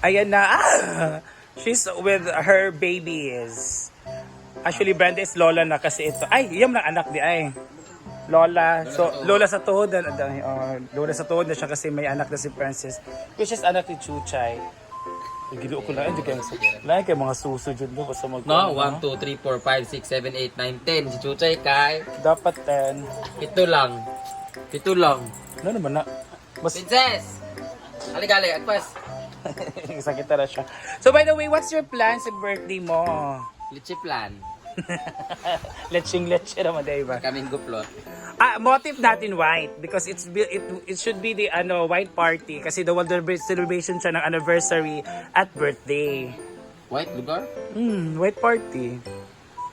Ayan na. Ah! She's with her babies. Actually, Brenda is Lola na kasi ito. Ay, iyam na anak di ay. Lola. So, Lola sa tuhod. na- oh, Lola sa tuhod na siya kasi may anak na si Princess. Which is anak ni Chuchay. Gilo ko lang. Hindi kayo sa... Lahat kayo mga suso dyan doon. Basta mag... No, 1, 2, 3, 4, 5, 6, 7, 8, 9, 10. Si Chuchay kay, Dapat 10. ito lang. Ito lang. Ano naman na? Mas Princess! Hali-gali, agpas. sakit na siya. So by the way, what's your plan sa birthday mo? Litchi plan. Leching leche naman, diba? Kaming guplot. Ah, motive natin white because it's it it should be the ano white party kasi the world celebration siya ng anniversary at birthday. White lugar? Hmm, white party.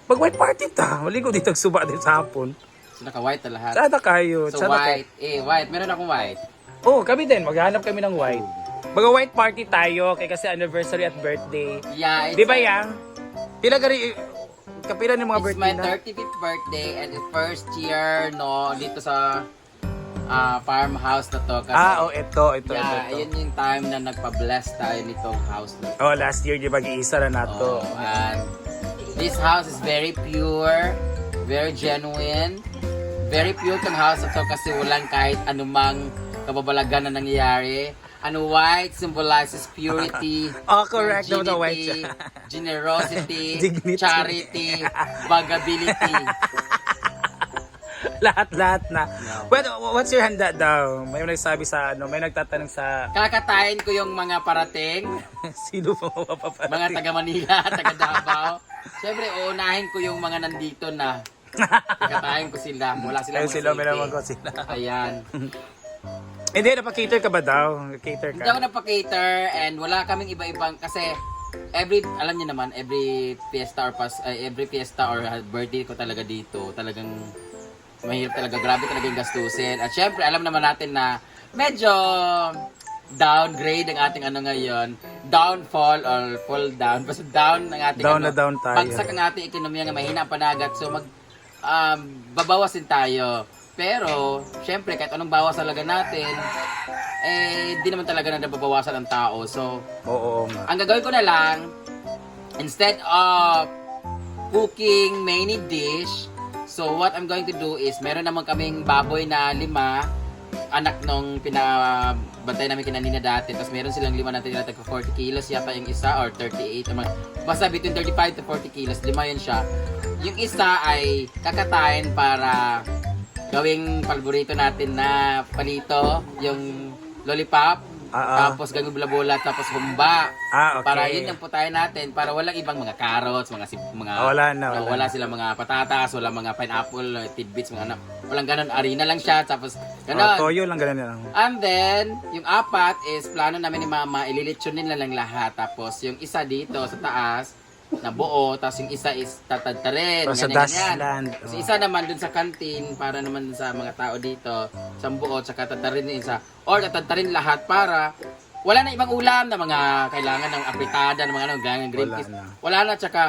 Pag white party ta, wali ko dito suba din sa hapon. So, naka-white na lahat. Sada kayo. So, sada kayo. white. Eh, white. Meron akong white. Oh, kami din. Maghanap kami ng white. Baga white party tayo kay kasi anniversary at birthday. Yeah, it's, Di ba yang? Pila gari kapila ng mga It's birthday my na? 35th birthday and the first year, no, dito sa ah, farmhouse na to. Kasi, Ah, oh, ito, ito, yeah, ito, ito. yun yung time na nagpa-bless tayo nitong house na to. Oh, last year, di ba, giisa na nato. Oh, and this house is very pure, very genuine. Very pure tong house na to kasi walang kahit anumang kababalagan na nangyayari. Ano white symbolizes purity, Oh, correct. No, no, white generosity, Dignity. charity, bagability. Lahat-lahat na. Well, what's your handa daw? May nagsabi sa ano, may nagtatanong sa Kakatayin ko yung mga parating, sino pa mapapaparating. mga taga Manila, taga Davao. Siyempre, uunahin ko yung mga nandito na. Kakatayin ko sila. Wala sila Ayun sila, may naman ko sila. Ayan. Hindi, napakater ka ba daw? Cater Hindi ako ka? nagpa-cater and wala kaming iba-ibang kasi every alam niyo naman every fiesta or pas ay, every fiesta or birthday ko talaga dito talagang mahirap talaga grabe talaga yung gastusin at syempre alam naman natin na medyo downgrade ang ating ano ngayon downfall or fall down basta down ang ating Down ano, na down tayo. bagsak ang ating ekonomiya nga mahina ang panagat so mag um, babawasin tayo pero syempre kahit anong bawas talaga natin eh di naman talaga na nababawasan ang tao so Oo, nga. ang gagawin ko na lang, instead of cooking many dish, so what I'm going to do is, meron naman kaming baboy na lima, anak nung pinabantay namin kinanina dati, tapos meron silang lima na tila tagka 40 kilos yata yung isa, or 38, or mga- basta between 35 to 40 kilos, lima yun siya. Yung isa ay kakatayin para gawing palborito natin na palito, yung lollipop, Ah, ah. tapos gagawing bula-bula, tapos humba. Ah, okay. Para yun ang putahin natin para walang ibang mga carrots, mga sib- mga Ah, wala na, wala wala silang mga patatas, wala mga pineapple, uh, tidbits, mga ano. Walang ganun, arena lang siya tapos Oh, ganun. toyo lang ganun lang. And then, yung apat is plano namin ni Mama, ililitsunin na lang lahat. Tapos yung isa dito sa taas, na buo, tapos yung isa is tatadtarin. Para sa ganyan, ganyan. Tapos Oh. isa naman dun sa kantin, para naman sa mga tao dito, sa buo, tsaka yung isa. Or tatadtarin lahat para wala na ibang ulam na mga kailangan ng apritada, ng mga ano, ganyan, green Wala peas. na. Wala na, tsaka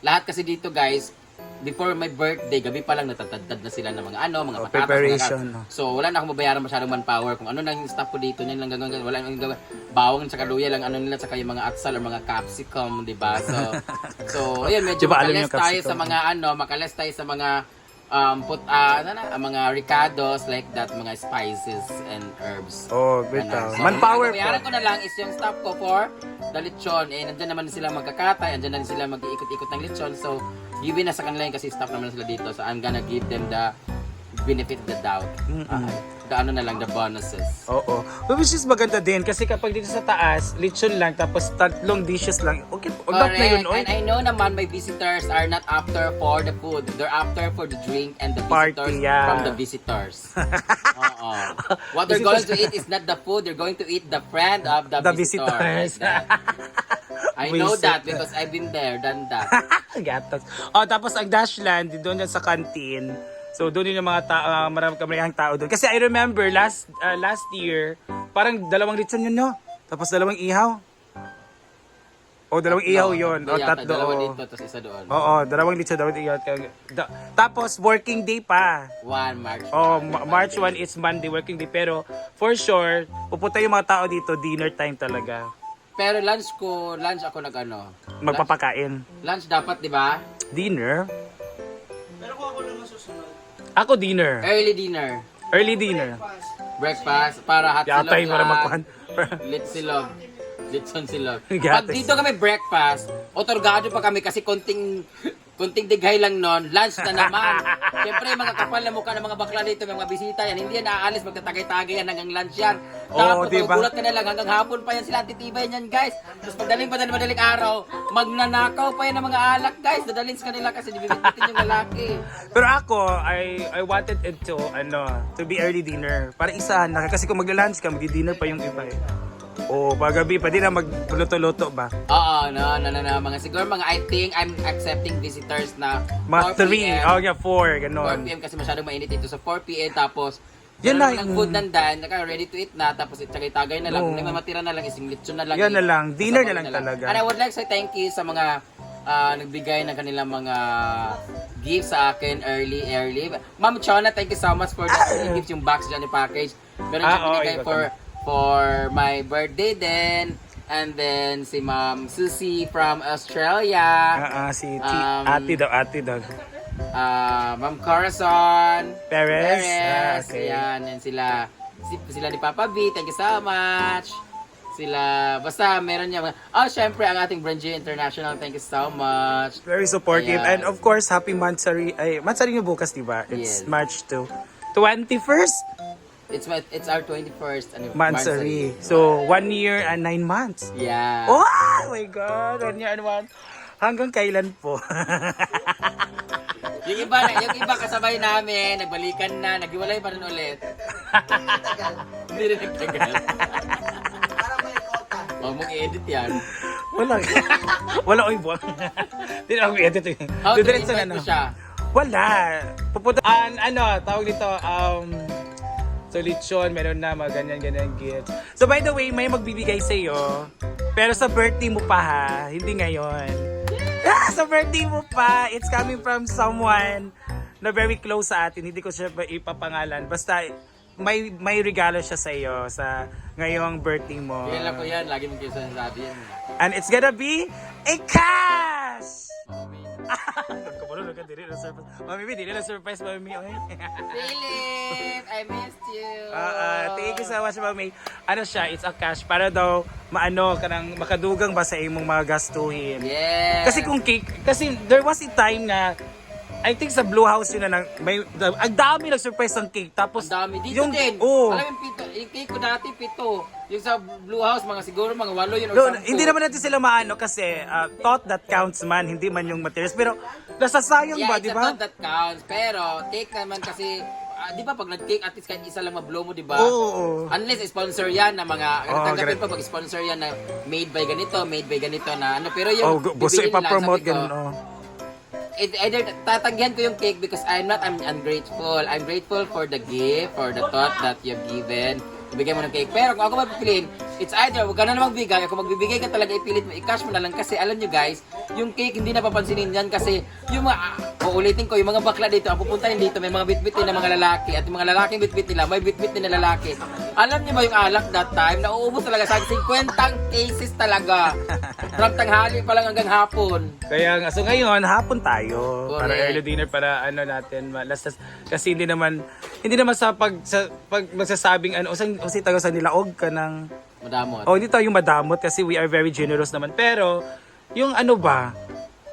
lahat kasi dito guys, before my birthday, gabi pa lang natatadtad na sila ng mga ano, mga Oh, patatas, preparation, mga no. So, wala na akong babayaran masyadong manpower. Kung ano yung staff ko dito, yun lang gagawin. Wala nang gagawin. Bawang sa kaluya lang, ano nila, saka yung mga atsal or mga capsicum, di ba? So, so ayun, medyo Di ba alam makalas tayo sa mga ano, makalas tayo sa mga um, put, ah, ano na, ang mga ricados, like that, mga spices and herbs. Oh, Ano, bitaw. so, Manpower po. ko na lang is yung staff ko for the lechon. Eh, nandyan naman sila magkakatay, nandyan na sila mag-iikot-ikot ng lechon. So, given na sa kanila yun kasi staff naman sila dito. So, I'm gonna give them the benefit of the doubt. Ah, the ano na lang, the bonuses. Oo. But which is maganda din kasi kapag dito sa taas, lechon lang tapos tatlong dishes lang. Okay, ugat na yun, oy. And I know naman my visitors are not after for the food. They're after for the drink and the Party, visitors yeah. from the visitors. Oo. What they're going to eat is not the food. They're going to eat the friend of the, The visitor. visitors. Like that. I know Visit. that because I've been there, done that. Gatos. Oh, tapos ang Dashland, doon yan sa canteen. So doon yung mga tao, uh, marami kaming tao doon. Kasi I remember last uh, last year, parang dalawang litson yun, no? Tapos dalawang ihaw. O, dalawang ihaw yun. O, Yata, tatlo. Dalawa dito, tapos isa doon. Oo, dalawang lechon, dalawang ihaw. Da- Tapos, working day pa. 1 March. Oh, 1, Ma- March 1 is Monday, working day. Pero, for sure, pupunta yung mga tao dito, dinner time talaga. Pero lunch ko, lunch ako nag ano. Magpapakain. Lunch dapat, di ba? Dinner? Ako dinner. Early dinner. Early dinner. Breakfast para hot silog Yatay mo na lang. magkuhan. Lit silog. Litson silog. Gatas. Pag dito kami breakfast, otorgado pa kami kasi konting konting dighay lang nun, lunch na naman. Siyempre, mga kapal na mukha ng mga bakla dito, mga bisita yan, hindi yan naaalis, magtatagay-tagay yan hanggang lunch yan. Tapos, di ba? gulat ka na lang, hanggang hapon pa yan sila, titibay yan guys. Tapos pagdaling pa na madaling araw, magnanakaw pa yan ng mga alak guys, dadalhin sa kanila kasi bibigyan yung lalaki. Pero ako, I I wanted it to, ano, to be early dinner. Para isahan na. Kasi kung magla-lunch ka, magdi-dinner pa yung iba eh. Oo, pagabi, pwede na magluto-luto ba? Oo, no, no, no, no. Mga siguro mga I think I'm accepting visitors na Mga 4 3, PM. oh yeah, 4, 4 ganon. PM kasi masyadong mainit dito. So 4 PM tapos Yan na, ng food nandan, naka ready to eat na tapos itagay-tagay na lang. Oo. Kung may matira na lang ising lechon na lang. Yan na lang. Dinner na lang talaga. And I would like to say thank you sa mga ah, nagbigay ng kanilang mga gifts sa akin early, early. Ma'am Chona, thank you so much for that gifts yung box dyan, yung package. Meron Ah, siyang oo, binigay iba for for my birthday din. And then si Ma'am Susie from Australia. Ah, ah, si T, Um, ate daw, ate daw. Ah, Ma'am Corazon. Perez? Perez. Ah, okay. Ayan, and sila, si, sila ni Papa B. Thank you so much. Sila, basta meron niya mga, oh, syempre, ang ating Brandy International. Thank you so much. Very supportive. Ayan. And of course, happy Mansari. Ay, Mansari yung bukas, di ba? It's Yes. March 2. 21st It's my, it's our 21st anniversary. Mansari. So, one year and nine months. Yeah. Oh my God! One year and one. Hanggang kailan po? Yung iba, yung iba kasabay namin, nagbalikan na, naghiwalay pa rin ulit. Hindi rin nagtagal. Huwag mong i-edit yan. Wala. Wala oy buwang. Hindi na ako edit. eh. How to Didiretso invite na, mo no? siya? Wala. Pupunta. An, ano, tawag dito, um, so lechon, meron na mga ganyan-ganyan gifts. So by the way, may magbibigay sa iyo. Pero sa birthday mo pa ha, hindi ngayon. Ah, sa birthday mo pa, it's coming from someone na very close sa atin. Hindi ko siya ipapangalan. Basta may may regalo siya sa iyo sa ngayong birthday mo. Yan lang po yan, lagi mong kisa sabi yan. And it's gonna be a cash! Mami. Kapuro na ka, dili na surprise. Mami, dili na surprise, mami. Oy. Philip, I missed you. Ah, ah, thank you so much, mami. Ano siya, it's a cash para daw maano ka nang makadugang ba sa imong mga gastuhin. Yeah. Kasi kung cake, kasi there was a time na I think sa Blue House yun na nang, may, ang dami nag-surprise ng cake. Tapos, Ang dami. Dito din. Oh, Alam yung pito, yung cake ko dati, pito. Yung sa Blue House, mga siguro mga walo yun or No, sampu. hindi naman natin sila maano kasi uh, thought that counts man, hindi man yung materials. Pero nasasayang Yeah, ba, it's di a ba? thought that counts. Pero, cake naman kasi, ah, di ba pag nag-cake, at least kahit isa lang mablow mo, di ba? Oo. Unless sponsor yan na mga, Oo, tanggapin correct. pa pag sponsor yan na made by ganito, made by ganito na ano. Pero yung Oh, gu- gusto bibili nila, ipapromote sabi ko, ganun, oh. It, either tatanggihan ko yung cake because I'm not I'm ungrateful. I'm grateful for the gift, for the thought that you've given. Bigyan mo ng cake. Pero kung ako mapipiliin, it's either huwag ka na naman magbigay. Kung magbibigay ka talaga, ipilit mo, i-cash mo na lang. Kasi alam nyo guys, yung cake hindi napapansinin yan kasi yung mga, ah, uulitin ko, yung mga bakla dito, ang pupuntahin dito, may mga bitbit din ng mga lalaki. At yung mga lalaking bitbit nila, may bitbit din na lalaki. Alam niyo ba yung alak that time? Nauubos talaga sa 50 cases talaga. From tanghali pa lang hanggang hapon. Kaya nga, so ngayon, hapon tayo. Para Correct. early dinner, para ano natin, malas, kasi hindi naman, hindi naman sa pag, sa, pag magsasabing, ano, usang, usay tayo sa nilaog ka ng, Madamot. oh, hindi tayo madamot kasi we are very generous naman. Pero, yung ano ba,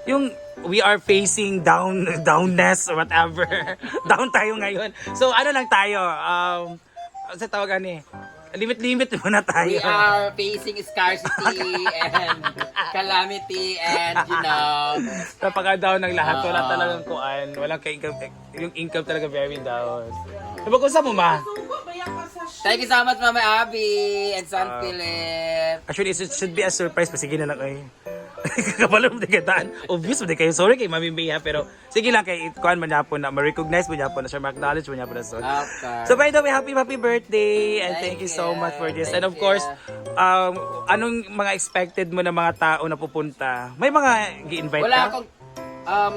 yung, we are facing down, downness or whatever. down tayo ngayon. So, ano lang tayo, um, sa tawagan eh, limit-limit muna tayo. We are facing scarcity and calamity and you know Napaka-down ng lahat. Wala talagang kuan. Walang ka-income. Yung income talaga very down. Diba kung saan mo ma? Thank you so much Mama Abby and San Ah. Philip Actually, it should be a surprise. Pa, sige na lang ay. Kabalo mo di kataan. Obvious mo di kayo. Sorry kay Mami ha. Pero sige lang kay kuan man niya po na ma-recognize mo niya po na siya ma-acknowledge mo niya po na so. Okay. So by the way, happy happy birthday and thank, Thank you so you. much for this. Thank and of you. course, um anong mga expected mo na mga tao na pupunta? May mga gi-invite Wala ka? akong, um,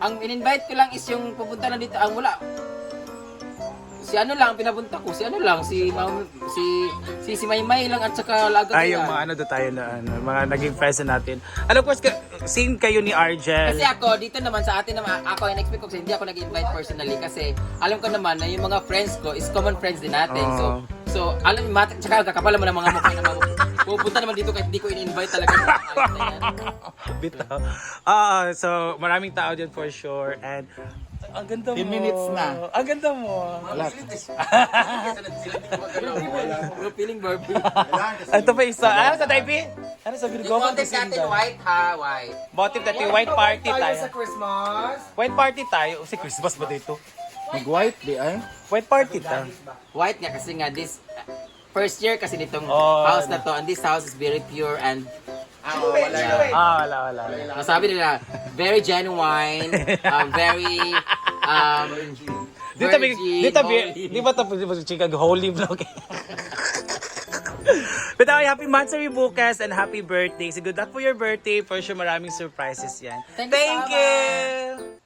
ang in-invite ko lang is yung pupunta na dito, ang wala, si ano lang, pinapunta ko, si ano lang, si, Ma'am- si, si, si Maymay lang at saka Laga Ay, yung mga ano do tayo na ano, mga naging friends na natin. And of course, ka- same kayo ni Argel. Kasi ako, dito naman sa atin naman, ako in expect ko kasi hindi ako nag-invite personally kasi alam ko naman na yung mga friends ko is common friends din natin. So, Oo. so alam mo, mat- tsaka kakapala mo ng mga mukha na mga pupunta naman dito kahit hindi ko in-invite talaga. yung mga ayos na yan. Bitaw. Ah, so maraming tao dyan for sure. And ang ganda mo. 10 minutes na. Ang ganda mo. Yung feeling Barbie. Ito pa isa. Ano sa Taipei? Ano sa Virgo? Yung context natin, white ha, white. Motive natin, white party tayo. Christmas. White party tayo. Si Christmas ba dito? Mag-white di ay? White party ta. White nga kasi nga this uh, first year kasi nitong Oh, house na to and this house is very pure and Ah, wala, wala. wala. Ang sabi nila, very genuine, um, very um, Dito bi, virgin, dito bi, holy. di ba tapos di ba chika holy vlog? But ay, happy Mansari bukas and happy birthday. So good luck for your birthday. For sure maraming surprises yan. Thank you so you.